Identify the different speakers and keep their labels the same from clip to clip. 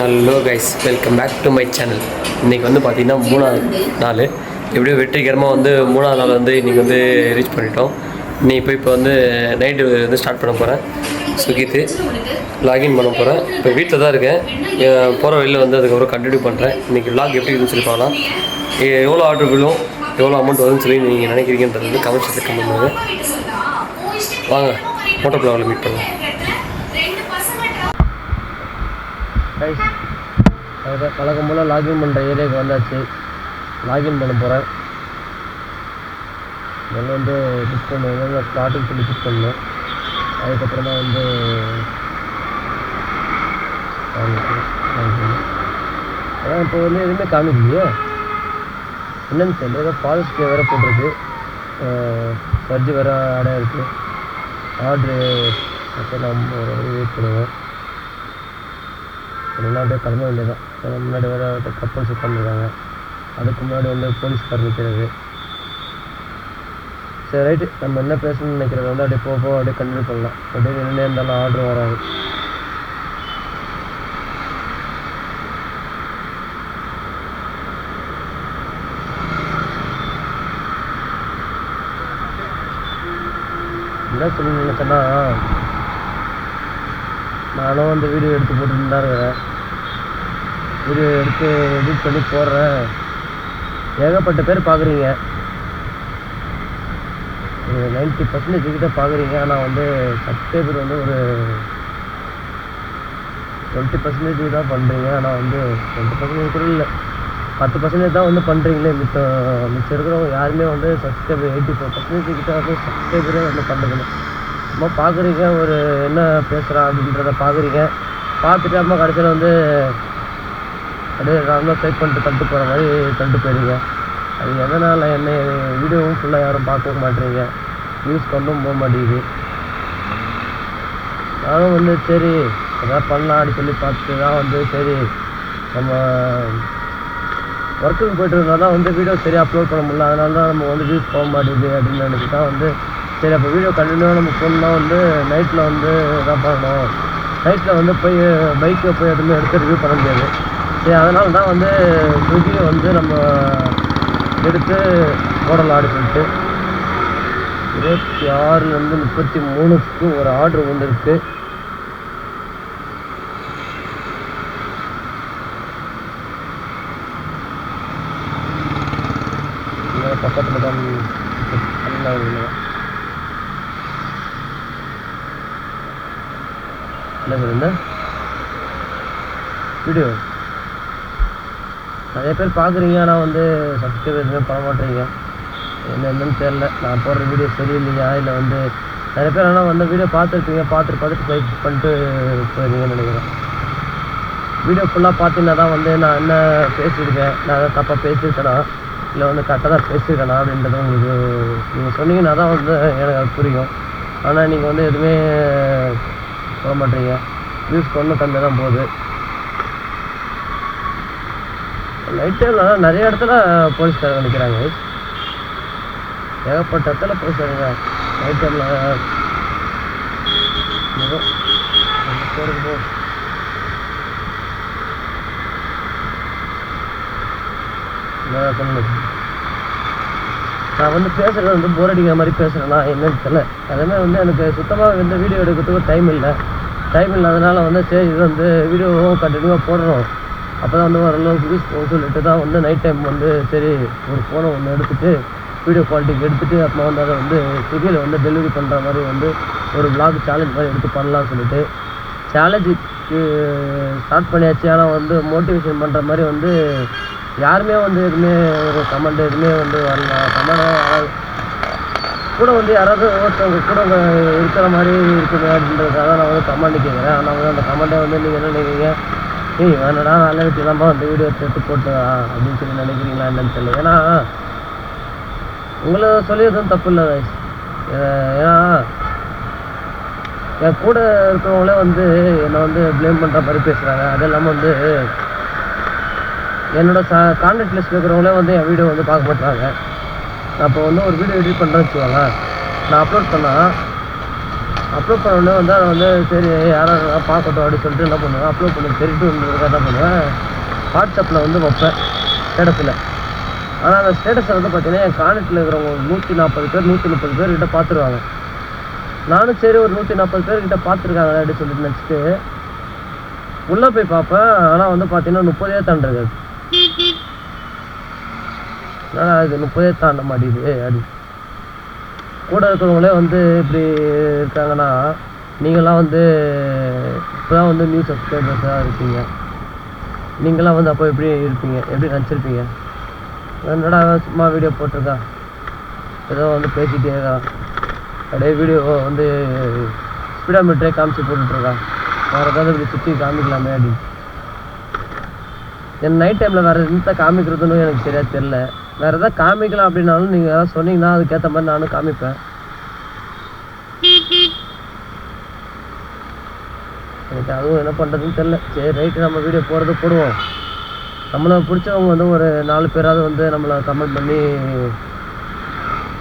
Speaker 1: Hello guys welcome back to my channel இன்றைக்கி வந்து பார்த்திங்கன்னா மூணாவது நாள். எப்படியோ வெற்றிகரமாக வந்து மூணாவது நாள் வந்து இன்றைக்கி வந்து ரீச் பண்ணிட்டோம். நீ இப்போ இப்போ வந்து நைட்டு வந்து ஸ்டார்ட் பண்ண போகிறேன் சுகித்து லாகின் பண்ண போகிறேன் இப்போ வீட்டில் தான் இருக்கேன். போகிற வெளியில் வந்து அதுக்கப்புறம் கண்டினியூ பண்ணுறேன் இன்றைக்கி லாக் எப்படி இருக்குன்னு சொல்லி பார்க்கலாம். எவ்வளோ ஆர்டர் விழும் எவ்வளோ அமௌண்ட் வரும்னு சொல்லி நீங்கள் நினைக்கிறீங்கன்றது வந்து கமெண்ட் செக்ஷன் கமெண்ட் வாங்க மோட்டோ பிளாவில் மீட் பண்ணலாம். கைஸ் அதுதான் வழக்கம் போல் லாகின் பண்ணுற ஏரியாவுக்கு வந்தாச்சு. லாகின் பண்ண போகிறேன் இதெல்லாம் வந்து புக் பண்ணுவேன் ஸ்டார்டிங் சொல்லி புக் பண்ணணும் அதுக்கப்புறமா வந்து காமிக்கணும். அதான் இப்போ வந்து எதுவுமே காமிக்கலையே. என்னன்னு தெரியல. ஏதோ ஃபால்ஸ் பே வேறு போட்டிருக்கு. பர்ஜி வேறு ஆடாக இருக்குது ஆர்ட்ரு அப்போ நம்ம வெயிட் பண்ணுவேன் இல்லைன்னா அப்படியே கிளம்ப வேண்டியதான் ஏன்னா முன்னாடி வேறு கப்பல்ஸ் உட்காந்துருக்காங்க அதுக்கு முன்னாடி வந்து போலீஸ்கார் நிற்கிறது சரி ரைட்டு நம்ம என்ன பேசணும்னு நினைக்கிறத வந்து அப்படியே போக போக அப்படியே கண்டினியூ பண்ணலாம். அப்படியே நின்று இருந்தாலும் ஆர்டர் வராது. என்ன சொல்லி நினைச்சேன்னா நானும் அந்த வீடியோ எடுத்து போட்டுட்டு தான் இருக்கிறேன். இது எடுத்து எடிட் பண்ணி போடுறேன். ஏகப்பட்ட பேர் பார்க்குறீங்க ஒரு நைன்ட்டி பர்சன்டேஜ் கிட்டே பார்க்குறீங்க ஆனால் வந்து சப்ஸ்கிரைபர் வந்து ஒரு டுவெண்ட்டி பர்சன்டேஜ் தான் பண்ணுறீங்க ஆனால் வந்து டுவெண்ட்டி பர்சன்டேஜ் கூட இல்லை. பத்து பர்சன்டேஜ் தான் வந்து பண்ணுறீங்களே மிச்சம் மிச்சம் இருக்கிறவங்க யாருமே வந்து சப்ஸ்கிரைபர் எயிட்டி ஃபோர் பர்சன்டேஜ் கிட்ட வந்து சப்ஸ்கிரைபரே வந்து பண்ணுறதில்ல சும்மா பார்க்குறீங்க ஒரு என்ன பேசுகிறான் அப்படின்றத பார்க்குறீங்க பார்த்துட்டு அம்மா கடைசியில் வந்து அப்படியே நார்மலாக டைப் பண்ணிட்டு தட்டு போகிற மாதிரி தட்டு போயிடுங்க. அது எதனால் என்ன வீடியோவும் ஃபுல்லாக யாரும் பார்க்கவும் மாட்டேறீங்க? நியூஸ் கொண்டும் போக மாட்டேங்குது. நானும் வந்து சரி எதாவது பண்ணலாம் அப்படின்னு சொல்லி பார்த்துட்டு தான் வந்து சரி நம்ம ஒர்க்குக்கு போயிட்டு இருந்தால் தான் வந்து வீடியோ சரியாக அப்லோட் பண்ண முடியல. அதனால தான் நம்ம வந்து வியூஸ் போக மாட்டேங்குது அப்படின்னு நினச்சி தான் வந்து சரி அப்போ வீடியோ கண்டினியூவாக நம்ம ஃபோன்லாம் வந்து நைட்டில் வந்து இதாக பண்ணணும். நைட்டில் வந்து போய் பைக்கில் போய் எதுவுமே எடுத்து ரிவ்யூ பண்ண முடியாது. அதனால தான் வந்து ஸ்விக்கியை வந்து நம்ம எடுத்து ஓடல் ஆர்டர் பண்ணிட்டு இருபத்தி ஆறுலேருந்து முப்பத்தி மூணுக்கு ஒரு ஆர்டர் வந்திருக்கு. பக்கத்தில் தான் நல்லா என்ன? வீடியோ நிறைய பேர் பார்க்குறீங்க ஆனால் வந்து சப்ஸ்கிரைப் எதுவுமே பண்ண மாட்டேறீங்க என்ன தெரில நான் போடுற வீடியோ சரியில்லையா இல்லை வந்து நிறைய பேர் ஆனால் வந்து வீடியோ பார்த்துருப்பீங்க பார்த்துட்டு பார்த்துட்டு லைக் பண்ணிட்டு போயிருக்கீங்கன்னு நினைக்கிறேன். வீடியோ ஃபுல்லாக பார்த்தீங்கன்னா தான் வந்து நான் என்ன பேசியிருக்கேன் நான் எதாவது தப்பாக பேசியிருக்கேனா இல்லை வந்து கரெக்டாக தான் பேசியிருக்கேனா அப்படின்றது உங்களுக்கு நீங்கள் சொன்னீங்கன்னா தான் வந்து எனக்கு அது புரியும். ஆனால் நீங்கள் வந்து எதுவுமே போட மாட்டீங்க. வியூஸ் ஒன்றும் கம்மியாக தான் போகுது. நைட் டைமில் நிறைய இடத்துல போலீஸ்காரங்க நிற்கிறாங்க ஏகப்பட்ட இடத்துல போலீஸ்காரங்க நைட் டைமில் போகிறது போ. நான் வந்து பேசுகிறது வந்து போர் அடிக்கிற மாதிரி பேசுகிறேன்னா என்னன்னு தெரியல. அதுவுமே வந்து எனக்கு சுத்தமாக வந்து வீடியோ எடுக்கிறதுக்கு டைம் இல்லை. டைம் இல்லாதனால வந்து சரி இது வந்து வீடியோவும் கண்டினியூவாக போடுறோம். அப்போ தான் வந்து ஓரளவுக்கு யூஸ் போகும் சொல்லிட்டு தான். வந்து நைட் டைம் வந்து சரி ஒரு ஃபோனை ஒன்று எடுத்துகிட்டு வீடியோ குவாலிட்டிக்கு எடுத்துகிட்டு அப்புறம் வந்து அதை வந்து ஸ்விக்கியில் வந்து டெலிவரி பண்ணுற மாதிரி வந்து ஒரு பிளாக் சேலஞ்ச் மாதிரி எடுத்து பண்ணலாம்னு சொல்லிட்டு. சேலஞ்சுக்கு ஸ்டார்ட் பண்ணியாச்சு. ஆனால் வந்து மோட்டிவேஷன் பண்ணுற மாதிரி வந்து யாருமே வந்து எதுவுமே ஒரு கமெண்ட் எதுவுமே வந்து வரல. கமெண்ட் கூட வந்து யாராவது ஒருத்தவங்க கூட இருக்கிற மாதிரி இருக்குங்க அப்படின்றதுக்காக நான் வந்து கமெண்ட் கேட்குறேன் ஆனால் வந்து அந்த கமெண்ட்டை வந்து நீங்கள் என்ன நினைக்கிறீங்க? ஏய் வேணடா நல்ல விட்டுலாமா அந்த வீடியோ எடுத்து போட்டு அப்படின்னு சொல்லி நினைக்கிறீங்களா என்னன்னு தெரியல. ஏன்னா உங்களை சொல்லியதும் தப்பு இல்லை ஏன்னா என் கூட இருக்கிறவங்களே வந்து என்னை வந்து ப்ளேம் பண்ணுற மாதிரி பேசுகிறாங்க அது இல்லாமல் வந்து என்னோட சா கான்டாக்ட் லிஸ்ட்டில் இருக்கிறவங்களே வந்து என் வீடியோ வந்து பார்க்க மாட்டாங்க நான் இப்போ வந்து ஒரு வீடியோ எடிட் பண்ணுறேன்னு வச்சுக்கோங்க நான் அப்லோட் பண்ணால் அப்லோட் பண்ண உடனே வந்து அதை வந்து சரி யாராவது பார்க்கட்டும் அப்படின்னு சொல்லிட்டு என்ன பண்ணுவேன்? அப்லோட் பண்ணி தெரிவிட்டு என்ன பண்ணுவேன்? வாட்ஸ்அப்பில் வந்து வைப்பேன் ஸ்டேட்டஸில் ஆனால் அந்த ஸ்டேட்டஸை வந்து பார்த்தீங்கன்னா என் கான்டெக்ட்டில் இருக்கிறவங்க நூற்றி நாற்பது பேர் நூற்றி முப்பது பேர் கிட்ட பார்த்துருவாங்க. நானும் சரி ஒரு நூற்றி நாற்பது பேர்கிட்ட பார்த்துருக்காங்க அப்படின்னு சொல்லிட்டு நினச்சிட்டு உள்ளே போய் பார்ப்பேன். ஆனால் வந்து பார்த்தீங்கன்னா முப்பதே தாண்டிருக்காது என்னடா இது முப்பதே தாண்ட மாட்டேங்குது அப்படி கூட இருக்கிறவங்களே வந்து இப்படி இருக்காங்கன்னா நீங்களாம் வந்து இப்போ தான் வந்து நியூ சப்ஸ்கிரைபர்ஸாக இருப்பீங்க நீங்களாம் வந்து அப்போ எப்படி இருப்பீங்க? எப்படி நினச்சிருப்பீங்க என்னடா சும்மா வீடியோ போட்டிருக்கா? ஏதோ வந்து பேசிகிட்டே இருக்கான் அப்படியே வீடியோ வந்து ஸ்பீடாமீட்டரே காமிச்சு போட்டுட்ருக்கான் வேறு ஏதாவது இப்படி சுற்றி காமிக்கலாமே அப்படின்னு. என் நைட் டைமில் வேறு எந்த காமிக்கிறதுன்னு எனக்கு சரியாக தெரில வேறு எதாவது காமிக்கலாம் அப்படின்னாலும் நீங்கள் ஏதாவது சொன்னீங்கன்னா அதுக்கேற்ற மாதிரி நானும் காமிப்பேன். எனக்கு அதுவும் என்ன பண்ணுறதுன்னு தெரில சரி ரைட்டு நம்ம வீடியோ போகிறது போடுவோம். நம்மளை பிடிச்சவங்க வந்து ஒரு நாலு பேராவது வந்து நம்மளை கமெண்ட் பண்ணி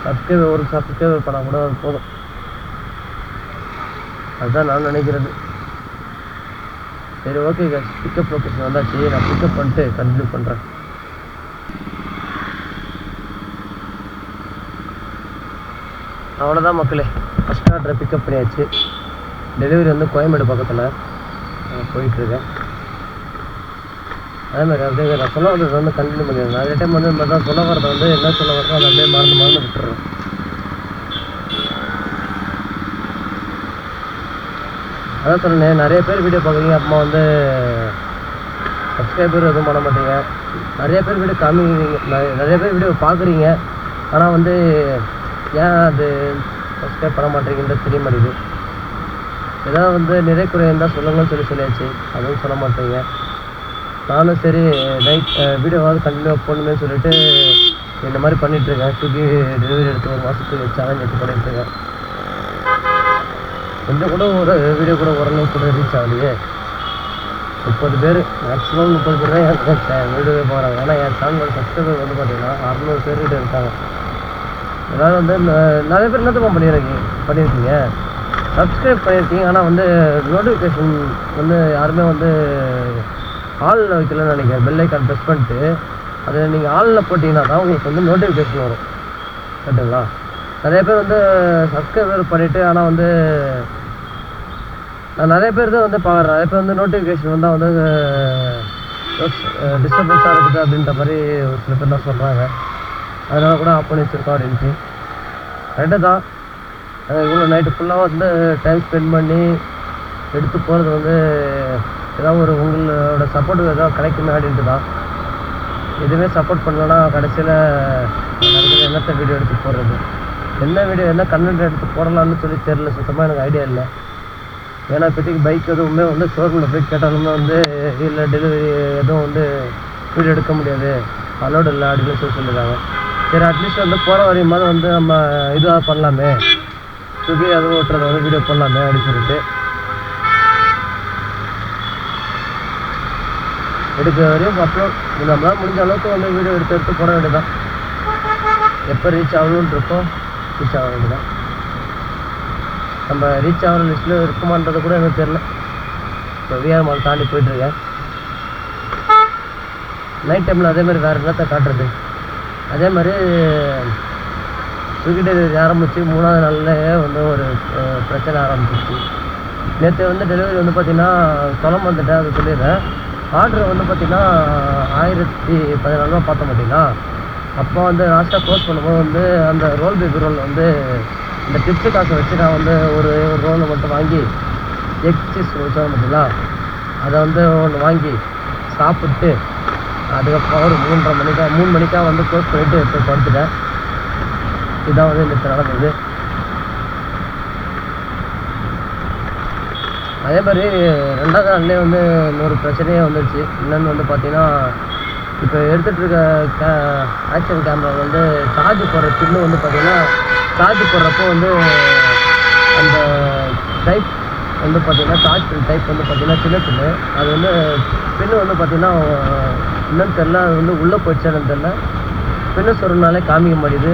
Speaker 1: சப்ஸ்கிரைபர் ஒரு சப்ஸ்கிரைபர் பண்ணால் கூட அது போதும். அதுதான் நான் நினைக்கிறது. சரி ஓகே பிக்கப் லொக்கேஷன் வந்தாச்சு. நான் பிக்கப் பண்ணிட்டு கண்டினியூ பண்ணுறேன் அவ்வளோதான் மக்களே. ஃபஸ்ட் ஆர்டரை பிக்கப் பண்ணியாச்சு. டெலிவரி வந்து கோயம்பேடு பக்கத்தில் போயிட்டுருக்கேன். அதே மாதிரி அப்படியே நான் சொல்ல வந்தது வந்து கண்டினியூ பண்ணிடுறேன். நிறைய டைம் வந்து இந்த மாதிரி தான் சொல்ல வரதை வந்து என்ன சொல்ல வரதோ அதை அப்படியே மறந்து மறந்து விட்டுறேன். அதான் சொன்னேன் நிறைய பேர் வீடியோ பார்க்குறீங்க. அப்பமா வந்து சப்ஸ்கிரைபர் எதுவும் பண்ண மாட்டீங்க. நிறைய பேர் வீடியோ காமிக்கிறீங்க. நிறைய- நிறைய பேர் வீடியோ பார்க்குறீங்க. ஆனால் வந்து ஏன் அது சப்ஸ்கிரைப் பண்ண மாட்டேங்கிறது தெரிய மாட்டேங்குது. ஏதாவது வந்து நிறை குறை இருந்தால் சொல்லுங்கன்னு சொல்லி சொல்லியாச்சு. அதுவும் சொல்ல மாட்டேங்க. நானும் சரி நைட் வீடியோவாவது கண்டினியூ போடணுமே சொல்லிட்டு இந்த மாதிரி பண்ணிகிட்ருக்கேன் ஸ்விக்கி டெலிவரி எடுத்து ஒரு மாதத்துக்கு சேலஞ்ச் எடுத்து பண்ணிகிட்ருக்கேன் கொஞ்சம் கூட ஒரு வீடியோ கூட ஓரளவுக்கு கூட ரீச் ஆகலையே. முப்பது பேர் மேக்ஸிமம் முப்பது பேர் தான் என் வீடியோவே போகிறாங்க ஆனால் என் சேனலோட சப்ஸ்கிரைபர் வந்து பார்த்தீங்கன்னா அறநூறு பேர் கிட்ட இருக்காங்க. அதனால் வந்து நிறைய பேர் என்னத்தமா பண்ணியிருக்கீங்க பண்ணியிருக்கீங்க சப்ஸ்கிரைப் பண்ணியிருக்கீங்க ஆனால் வந்து நோட்டிஃபிகேஷன் வந்து யாருமே வந்து ஆளில் வைக்கலன்னு நினைக்கிறேன். பெல் ஐக்கான் ப்ரெஸ் பண்ணிட்டு அதை நீங்கள் ஆளில் போட்டிங்கன்னா தான் உங்களுக்கு வந்து நோட்டிஃபிகேஷன் வரும். கரெக்டுங்களா நிறைய பேர் வந்து சப்ஸ்கிரைபர் பண்ணிவிட்டு ஆனால் வந்து நான் நிறைய பேர் தான் வந்து பார்க்குறேன் நிறைய பேர் வந்து நோட்டிஃபிகேஷன் வந்தால் வந்து டிஸ்டர்பன்ஸாக இருக்குது அப்படின்ற மாதிரி ஒரு சில பேர்லாம் சொல்கிறாங்க அதனால் கூட ஆஃப் பண்ணி வச்சுருக்கோம் தான். இவ்வளோ நைட்டு ஃபுல்லாக வந்து டைம் ஸ்பெண்ட் பண்ணி எடுத்து போகிறது வந்து ஏதாவது ஒரு உங்களோட சப்போர்ட் ஏதாவது கிடைக்குமே அப்படின்ட்டு தான். எதுவுமே சப்போர்ட் பண்ணலன்னா கடைசியில் என்னத்தை வீடியோ எடுத்து போடுறது? என்ன வீடியோ என்ன கண்டென்ட் எடுத்து போடலாம்னு சொல்லி தெரில சுத்தமாக எனக்கு ஐடியா இல்லை. ஏன்னா இப்போதைக்கு பைக் எதுவுமே வந்து ஷோரூமில் போய் கேட்டாலுமே வந்து இல்லை டெலிவரி எதுவும் வந்து வீடியோ எடுக்க முடியாது. அலோடு இல்லை அப்படின்னு சொல்லி சொல்லிடுறாங்க. சரி அட்லீஸ்ட் வந்து போகிற வரையுமாவது வந்து நம்ம இதுவாக பண்ணலாமே. சுகி அதுவும் ஓட்டுறத வந்து வீடியோ பண்ணலாமே அப்படின்னு சொல்லிட்டு. எடுக்கிற வரையும் அப்புறம் நம்மளால் முடிஞ்ச அளவுக்கு வந்து வீடியோ எடுத்து எடுத்து போட வேண்டியதான் எப்போ ரீச் ஆகணும்னு இருக்கோ ரீச் ஆக வேண்டியதான் நம்ம ரீச் ஆகிற லிஸ்ட்டில் இருக்குமான்றது கூட எனக்கு தெரில இப்போ விஆர் மால் தாண்டி போயிட்டுருக்கேன் நைட் டைமில் அதே மாதிரி வேறு என்னத்தை காட்டுறது? அதே மாதிரி ஸ்விக்கி டெலிவரி ஆரம்பித்து மூணாவது நாள்லேயே வந்து ஒரு பிரச்சனை ஆரம்பிச்சிச்சு நேற்று வந்து டெலிவரி வந்து பார்த்திங்கன்னா சொல்ல வந்துட்டேன் அது சொல்லிடுறேன். ஆர்டர் வந்து பார்த்திங்கன்னா ஆயிரத்தி பதினாலு ரூபா பார்த்த மாட்டீங்களா அப்போ வந்து லாஸ்ட்டாக க்ளோஸ் பண்ணும்போது வந்து அந்த ரோல் பேபி ரோல் வந்து இந்த டிப்ஸு காசை வச்சு நான் வந்து ஒரு ஒரு ரோலை மட்டும் வாங்கி எக் சீஸ் வச்சோம் பார்த்திங்களா அதை வந்து ஒன்று வாங்கி சாப்பிட்டு அதுக்கப்புறம் ஒரு மூன்றரை மணிக்கா மூணு மணிக்கா வந்து க்ளோஸ் பண்ணிட்டு இப்போ படுத்துட்டேன். இதான் வந்து நேற்று நடந்தது. அதே மாதிரி ரெண்டாவது நாள்லேயே வந்து இன்னொரு பிரச்சனையே வந்துடுச்சு என்னென்னு வந்து பார்த்தீங்கன்னா இப்போ எடுத்துகிட்டு இருக்க கே ஆக்ஷன் கேமரா வந்து சார்ஜ் போடுற பின்னு வந்து பார்த்தீங்கன்னா சார்ஜ் போடுறப்போ வந்து அந்த டைப் வந்து பார்த்தீங்கன்னா சார்ஜ் டைப் வந்து பார்த்தீங்கன்னா சின்ன பின்னு அது வந்து பின்னு வந்து பார்த்தீங்கன்னா என்னன்னு தெரில அது வந்து உள்ளே போயிடுச்சு தெரில பின்னு சொல்கிறனாலே காமிக்க மாட்டேங்குது.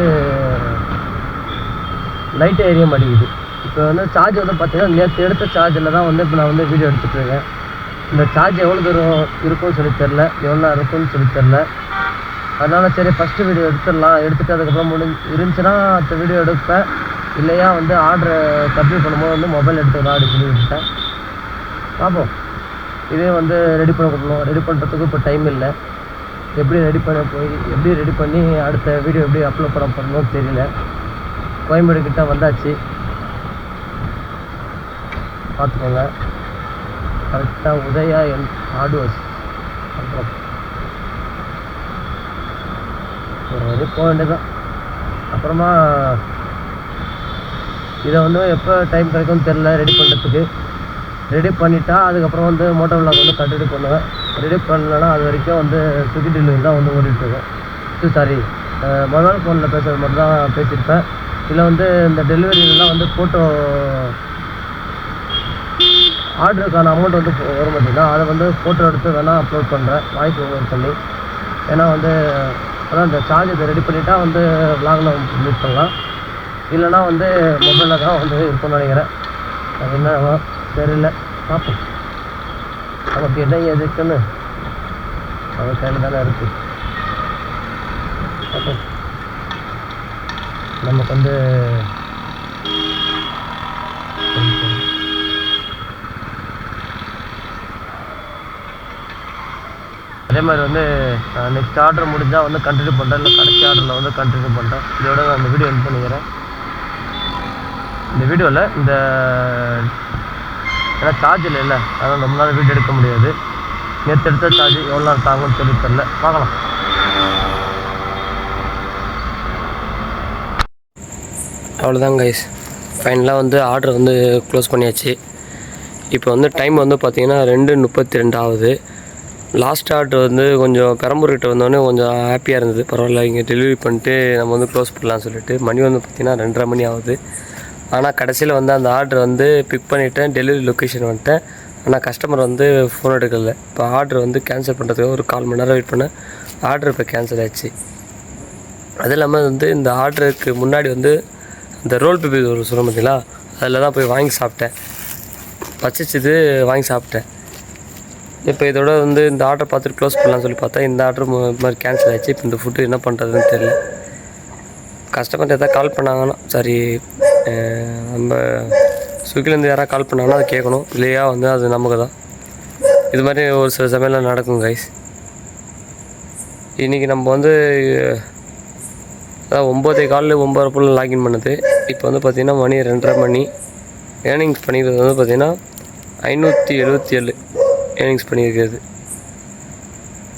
Speaker 1: லைட் எரிய மாட்டேங்குது. இப்போ வந்து சார்ஜ் வந்து பார்த்தீங்கன்னா நேற்று எடுத்த சார்ஜில் தான் வந்து இப்போ நான் வந்து வீடியோ எடுத்துகிட்டு இருக்கேன். இந்த சார்ஜ் எவ்வளோ தூரம் இருக்கும்னு சொல்லி தெரில எவ்வளோ இருக்கும்னு சொல்லி தெரில அதனால் சரி ஃபஸ்ட்டு வீடியோ எடுத்துடலாம். எடுத்துட்டு அதுக்கப்புறம் முடிஞ்சு இருந்துச்சுன்னா அடுத்த வீடியோ எடுப்பேன். இல்லையா வந்து ஆர்டர் கம்ப்ளீட் பண்ணும்போது வந்து மொபைல் எடுத்துக்கலாம் அப்படின்னு சொல்லி விட்டேன் பார்ப்போம். இதே வந்து ரெடி பண்ண கொடுக்கணும் ரெடி பண்ணுறதுக்கு இப்போ டைம் இல்லை. எப்படி ரெடி பண்ண போய் எப்படி ரெடி பண்ணி அடுத்த வீடியோ எப்படி அப்லோட் பண்ண போகிறோம்னு தெரியல. கோயம்பேடு கிட்ட வந்தாச்சு. பார்த்துக்கோங்க. கரெக்டாக உதயா என் ஹார்ட்வேர்ஸ் அப்புறம் ஒரு போக வேண்டியதான் அப்புறமா இதை வந்து எப்போ டைம் கிடைக்கும்னு தெரில ரெடி பண்ணுறதுக்கு ரெடி பண்ணிட்டா அதுக்கப்புறம் வந்து மோட்டோ விளாக் வந்து கண்டினியூ பண்ணுவேன் ரெடி பண்ணலன்னா அது வரைக்கும் வந்து ஸ்விக்கி டெலிவரி தான் வந்து ஓடிட்டுருக்கோம். சாரி மொபைல் ஃபோனில் பேசுகிறது மட்டும் தான் பேசியிருப்பேன். இதில் வந்து இந்த டெலிவரிலாம் வந்து ஃபோட்டோ ஆர்டருக்கான அமௌண்ட் வந்து வரும் பார்த்தீங்கன்னா அதை வந்து ஃபோட்டோ எடுத்து வேணால் அப்லோட் பண்ணுறேன் வாய்ஸ் ஓவர் பண்ணி ஏன்னா வந்து அதான் இந்த சார்ஜ் இதை ரெடி பண்ணிட்டா வந்து விலாகில் மீட் பண்ணலாம். இல்லைன்னா வந்து மொபைலில் தான் வந்து இருக்கும்னு நினைக்கிறேன். அது என்ன தெரியல. பார்ப்போம் நமக்கு என்ன எதுக்குன்னு அவன் கையில் தானே இருக்குது பார்ப்போம் நமக்கு வந்து அதே மாதிரி வந்து நெக்ஸ்ட் ஆர்டர் முடிஞ்சால் வந்து கண்டினியூ பண்ணுறேன் இல்லை கடைசி ஆர்டரில் வந்து கண்டினியூ பண்ணுறேன் இதோட நான் இந்த வீடியோ என் பண்ணிக்கிறேன். இந்த வீடியோவில் இந்த ஏன்னா சார்ஜ் இல்லை இல்லை அதனால் ரொம்ப வீடியோ எடுக்க முடியாது. நேற்று எடுத்த சார்ஜ் எவ்வளோ நேரம் தாங்கும்னு சொல்லி தெரில பார்க்கலாம் அவ்வளோதான் கைஸ் ஃபைனலாக வந்து ஆர்டர் வந்து க்ளோஸ் பண்ணியாச்சு. இப்போ வந்து டைம் வந்து பார்த்தீங்கன்னா ரெண்டு முப்பத்தி ரெண்டு ஆகுது. லாஸ்ட் ஆர்டர் வந்து கொஞ்சம் பெரம்பூர்கிட்ட வந்தோடனே கொஞ்சம் ஹாப்பியாக இருந்தது. பரவாயில்ல இங்கே டெலிவரி பண்ணிட்டு நம்ம வந்து க்ளோஸ் பண்ணலாம் சொல்லிட்டு. மணி வந்து பார்த்திங்கன்னா ரெண்டரை மணி ஆகுது. ஆனால் கடைசியில் வந்து அந்த ஆர்டர் வந்து பிக் பண்ணிவிட்டேன் டெலிவரி லொக்கேஷன் வந்துட்டேன். ஆனால் கஸ்டமர் வந்து ஃபோன் எடுக்கல. இப்போ ஆர்டர் வந்து கேன்சல் பண்ணுறதுக்கு ஒரு கால் மணி நேரம் வெயிட் பண்ணேன். ஆர்டர் இப்போ கேன்சல் ஆயிடுச்சு. அது இல்லாமல் வந்து இந்த ஆர்டருக்கு முன்னாடி வந்து இந்த ரோல் பேபி ஒரு சொல்ல பார்த்தீங்களா அதில் தான் போய் வாங்கி சாப்பிட்டேன். பச்சிச்சது வாங்கி சாப்பிட்டேன். இப்போ இதோட வந்து இந்த ஆர்டர் பார்த்துட்டு க்ளோஸ் பண்ணலாம்னு சொல்லி பார்த்தா இந்த ஆர்டர் மாதிரி கேன்சல் ஆயிடுச்சு. இப்போ இந்த ஃபுட்டு என்ன பண்ணுறதுன்னு தெரியல. கஸ்டமர் எதாவது கால் பண்ணாங்கன்னா சரி நம்ம ஸ்விக்கிலேருந்து யாராவது கால் பண்ணாங்கன்னா அதை கேட்கணும். இல்லையா? வந்து அது நமக்கு தான் இது மாதிரி ஒரு சில சமயம்லாம் நடக்கும் கைஸ் இன்றைக்கி நம்ம வந்து அதான் ஒம்போதே காலில் ஒம்பது போல் லாகின் பண்ணுது. இப்போ வந்து பார்த்திங்கன்னா மணி ரெண்டரை மணி. ஏர்னிங்ஸ் பண்ணிக்கிறது வந்து பார்த்திங்கன்னா ஐநூற்றி எழுபத்தி ஏழு ஏர்னிங்ஸ் பண்ணியிருக்கிறது.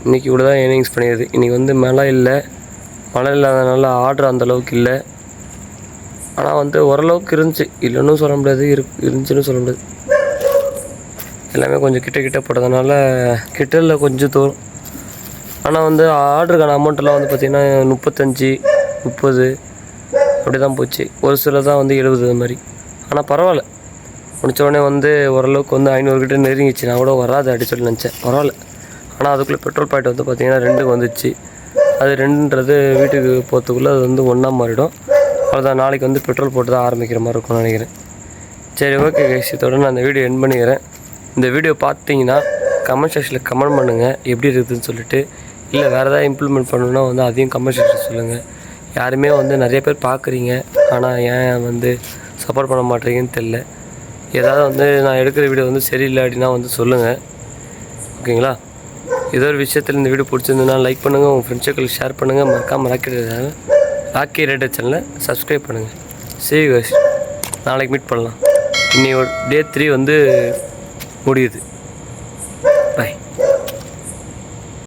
Speaker 1: இன்றைக்கி இவ்வளோ தான் ஏர்னிங்ஸ் பண்ணியிருது இன்றைக்கி வந்து மழை இல்லை. மழை இல்லாதனால ஆர்டர் அந்த அளவுக்கு இல்லை. ஆனால் வந்து ஓரளவுக்கு இருந்துச்சு. இல்லைன்னு சொல்ல முடியாது இரு இருந்துச்சுன்னு சொல்ல முடியாது. எல்லாமே கொஞ்சம் கிட்ட கிட்ட போட்டதுனால கிட்டலில் கொஞ்சம் தூரம். ஆனால் வந்து ஆர்டருக்கான அமௌண்ட்டெல்லாம் வந்து பார்த்திங்கன்னா முப்பத்தஞ்சு முப்பது அப்படி தான் போச்சு. ஒரு சில தான் வந்து எழுபது அது மாதிரி. ஆனால் பரவாயில்ல. முடிச்ச வந்து ஓரளவுக்கு வந்து ஐநூறுக்கிட்ட நெருங்கிச்சு. நான் கூட வராது அப்படி சொல்லி நினச்சேன். பரவாயில்ல. ஆனால் அதுக்குள்ளே பெட்ரோல் பாயிண்ட் வந்து பார்த்திங்கன்னா ரெண்டுக்கு வந்துச்சு. அது ரெண்டுன்றது வீட்டுக்கு போகிறதுக்குள்ளே அது வந்து ஒன்றா மாறிடும். அவ்வளோதான் நாளைக்கு வந்து பெட்ரோல் போட்டு தான் ஆரம்பிக்கிற மாதிரி இருக்கும்னு நினைக்கிறேன். சரி ஓகே கைஸ் இதோட நான் இந்த வீடியோ என் பண்ணிக்கிறேன். இந்த வீடியோ பார்த்தீங்கன்னா கமெண்ட் செக்ஷனில் கமெண்ட் பண்ணுங்கள் எப்படி இருக்குதுன்னு சொல்லிட்டு இல்லை வேறு ஏதாவது இம்ப்ளிமெண்ட் பண்ணணுன்னா வந்து அதையும் கமெண்ட் செக்ஷன் சொல்லுங்கள் யாருமே வந்து நிறைய பேர் பார்க்குறீங்க. ஆனால் ஏன் வந்து சப்போர்ட் பண்ண மாட்டேறீங்கன்னு தெரில ஏதாவது வந்து நான் எடுக்கிற வீடியோ வந்து சரியில்லை அப்படின்னா வந்து சொல்லுங்கள் ஓகேங்களா ஏதோ ஒரு விஷயத்தில் இந்த வீடியோ பிடிச்சிருந்ததுன்னா லைக் பண்ணுங்கள் உங்கள் ஃப்ரெண்ட்ஸுக்கு ஷேர் பண்ணுங்கள் மறக்காமல் ராக்கி ராக்கி ரேடியோ சேனலை சப்ஸ்கிரைப் பண்ணுங்கள் சரி நாளைக்கு மீட் பண்ணலாம். இன்னையோட டே த்ரீ வந்து முடியுது.